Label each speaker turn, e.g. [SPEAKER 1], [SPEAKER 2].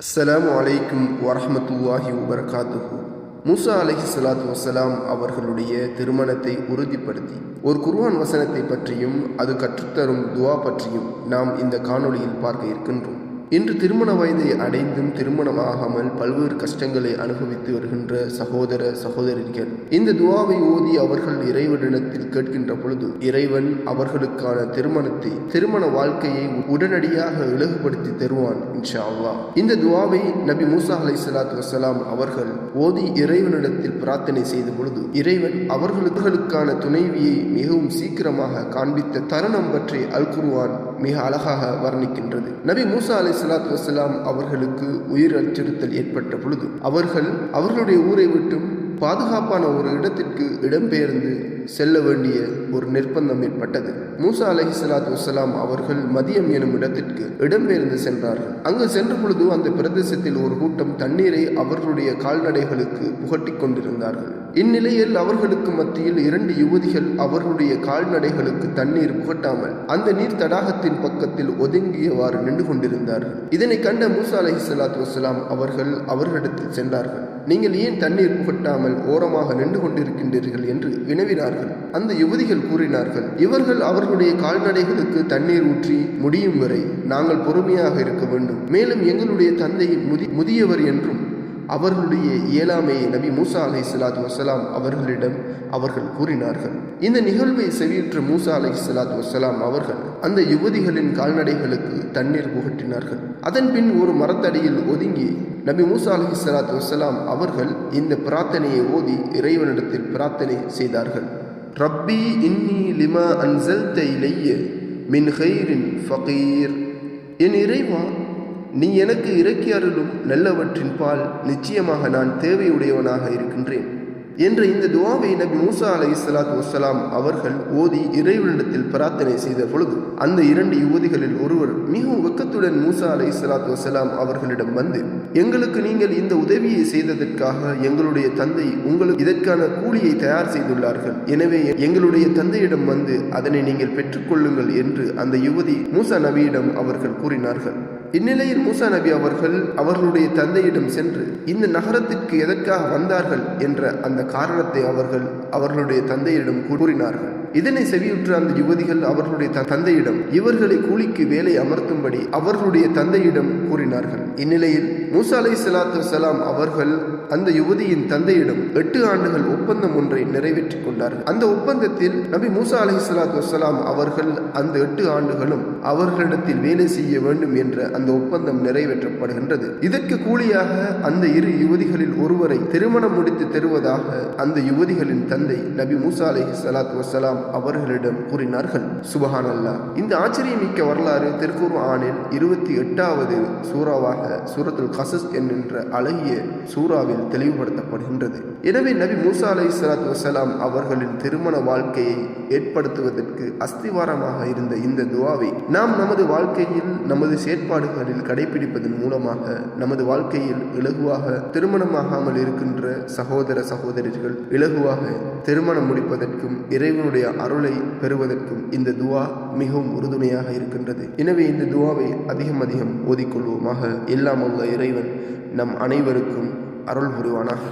[SPEAKER 1] அஸ்லாம் அலைக்கும் வரமத்துல்லாஹி வபரகாத்துஹு மூசா அலஹி சலாத் வசலாம் அவர்களுடைய திருமணத்தை உறுதிப்படுத்தி ஒரு குர்வான் வசனத்தை பற்றியும் அது கற்றுத்தரும் துவா பற்றியும் நாம் இந்த காணொளியில் பார்க்க இருக்கின்றோம். இன்று திருமண வயதை அடைந்தும் திருமணமாகாமல் பல்வேறு கஷ்டங்களை அனுபவித்து வருகின்ற சகோதர சகோதரிகள். இந்த துவாவை ஓதி அவர்கள் இறைவனிடத்தில் கேட்கின்ற பொழுது இறைவன் அவர்களுக்கான திருமணத்தை திருமண வாழ்க்கையை உடனடியாக இலகுபடுத்தி தருவான் இன்ஷா அல்லாஹ் இந்த துவாவை நபி மூசா அலை சலாத்து வசலாம் அவர்கள் ஓதி இறைவனிடத்தில் பிரார்த்தனை செய்த பொழுது இறைவன் அவர்களுக்கான துணைவியை மிகவும் சீக்கிரமாக காண்பித்த தருணம் பற்றி அல் குருவான் மிக அழகாக வர்ணிக்கின்றது. நபி மூசா அலி சலாத்து வசலாம் அவர்களுக்கு உயிர் அச்சுறுத்தல் ஏற்பட்ட பொழுது அவர்கள் அவர்களுடைய ஊரை விட்டும் பாதுகாப்பான ஒரு இடத்திற்கு இடம்பெயர்ந்து செல்ல வேண்டிய ஒரு நிர்பந்தம் ஏற்பட்டது. மூசா அலஹி சலாத்து வசலாம் அவர்கள் மதியம் எனும் இடத்திற்கு இடம்பெயர்ந்து சென்றார்கள். அங்கு சென்ற பொழுது அந்த பிரதேசத்தில் ஒரு கூட்டம் தண்ணீரை அவர்களுடைய கால்நடைகளுக்கு புகட்டி கொண்டிருந்தார்கள். இந்நிலையில் அவர்களுக்கு மத்தியில் இரண்டு யுவதிகள் அவர்களுடைய கால்நடைகளுக்கு தண்ணீர் புகட்டாமல் அந்த நீர் தடாகத்தின் பக்கத்தில் ஒதுங்கியவாறு நின்று கொண்டிருந்தார்கள். இதனை கண்ட மூசா அலஹி சலாத்து வசலாம் அவர்கள் அவர்களிடத்தில் சென்றார்கள். நீங்கள் ஏன் தண்ணீர் புகட்டாமல் ஓரமாக நின்று கொண்டிருக்கின்றீர்கள் என்று வினவினார்கள். அந்த யுவதிகள் கூறினார்கள் இவர்கள் அவர்களுடைய கால்நடைகளுக்கு தண்ணீர் ஊற்றி முடியும் வரை நாங்கள் பொறுமையாக இருக்க வேண்டும். மேலும் எங்களுடைய தந்தை முதி முதியவர் என்றும் அவர்களுடைய இயலாமையை நபி மூசா அலை சலாத்து வசலாம் அவர்களிடம் அவர்கள் கூறினார்கள். இந்த நிகழ்வை செவியுற்ற மூசா அலை சலாத்து வசலாம் அவர்கள் அந்த யுவதிகளின் கால்நடைகளுக்கு தண்ணீர் புகட்டினார்கள். அதன் பின் ஒரு மரத்தடியில் ஒதுங்கி நபி மூசா அலஹி சலாத்து வசலாம் அவர்கள் இந்த பிரார்த்தனையை ஓதி இறைவனிடத்தில் பிரார்த்தனை செய்தார்கள். ரப்பி இன்னி லிமா அன்சல் தைலைய மின் ஹைரின் ஃபகீர். என் இறைவா நீ எனக்கு இறக்கி அருளும் நல்லவற்றின் பால் நிச்சயமாக நான் தேவையுடையவனாக இருக்கின்றேன். என்ற இந்த துவாவை நபி மூசா அலை இஸ்லாத் வசலாம் அவர்கள் ஓதி இறைவனிடத்தில் பிரார்த்தனை செய்த பொழுது அந்த இரண்டு யுவதிகளில் ஒருவர் மிகவும் வெக்கத்துடன் மூசா அலை இஸ்லாத் வசலாம் அவர்களிடம் வந்து எங்களுக்கு நீங்கள் இந்த உதவியை செய்ததற்காக எங்களுடைய தந்தை உங்களுக்கு இதற்கான கூலியை தயார் செய்துள்ளார்கள். எனவே எங்களுடைய தந்தையிடம் வந்து அதனை நீங்கள் பெற்றுக்கொள்ளுங்கள் என்று அந்த யுவதி மூசா நபியிடம் அவர்கள் கூறினார்கள். இந்நிலையில் மூசா நபி அவர்கள் அவர்களுடைய தந்தையிடம் சென்று இந்த நகரத்திற்கு எதற்காக வந்தார்கள்? என்ற அந்த காரணத்தை அவர்கள் அவர்களுடைய தந்தையிடம் கூறினார்கள். இதனை செவியுற்ற அந்த யுவதிகள் அவர்களுடைய தந்தையிடம் இவர்களை கூலிக்கு வேலை அமர்த்தும்படி அவர்களுடைய தந்தையிடம் கூறினார்கள். இந்நிலையில் மூசா அலை சலாத்து சலாம் அவர்கள் அந்த யுவதியின் தந்தையிடம் எட்டு ஆண்டுகள் ஒப்பந்தம் ஒன்றை நிறைவேற்றி கொண்டார்கள். அந்த ஒப்பந்தத்தில் நபி மூசா அலை சலாத்து வசலாம் அவர்கள் அந்த எட்டு ஆண்டுகளும் அவர்களிடத்தில் வேலை செய்ய வேண்டும் என்ற அந்த ஒப்பந்தம் நிறைவேற்றப்படுகின்றது. இதற்கு கூலியாக அந்த இரு யுவதிகளில் ஒருவரை திருமணம் முடித்து தருவதாக அந்த யுவதிகளின் தந்தை நபி மூசா அலை சலாத்து வசலாம் அவர்களிடம் கூறினார்கள் சுபஹான் அல்லா இந்த ஆச்சரியமிக்க வரலாறு திருக்குர் ஆணில் இருபத்தி எட்டாவது சூறாவாக சூரத்துல் கசஸ் என்கின்ற அழகிய சூறாவில் தெளிவுபடுத்தப்படுகின்றது. எனவே நபி மூசா அலை சலாத் வசலாம் அவர்களின் திருமண வாழ்க்கையை ஏற்படுத்துவதற்கு அஸ்திவாரமாக இருந்த இந்த துவாவை நாம் நமது வாழ்க்கையில் நமது செயற்பாடுகளில் கடைபிடிப்பதன் மூலமாக நமது வாழ்க்கையில் இலகுவாக திருமணமாகாமல் இருக்கின்ற சகோதர சகோதரிகள் இலகுவாக திருமணம் முடிப்பதற்கும் இறைவனுடைய அருளை பெறுவதற்கும் இந்த துவா மிகவும் உறுதுணையாக இருக்கின்றது. எனவே இந்த துவாவை அதிகம் அதிகம் ஓதிக்கொள்வோமாக. எல்லாம் உள்ள இறைவன் நம் அனைவருக்கும் அருள் புரிவானாக.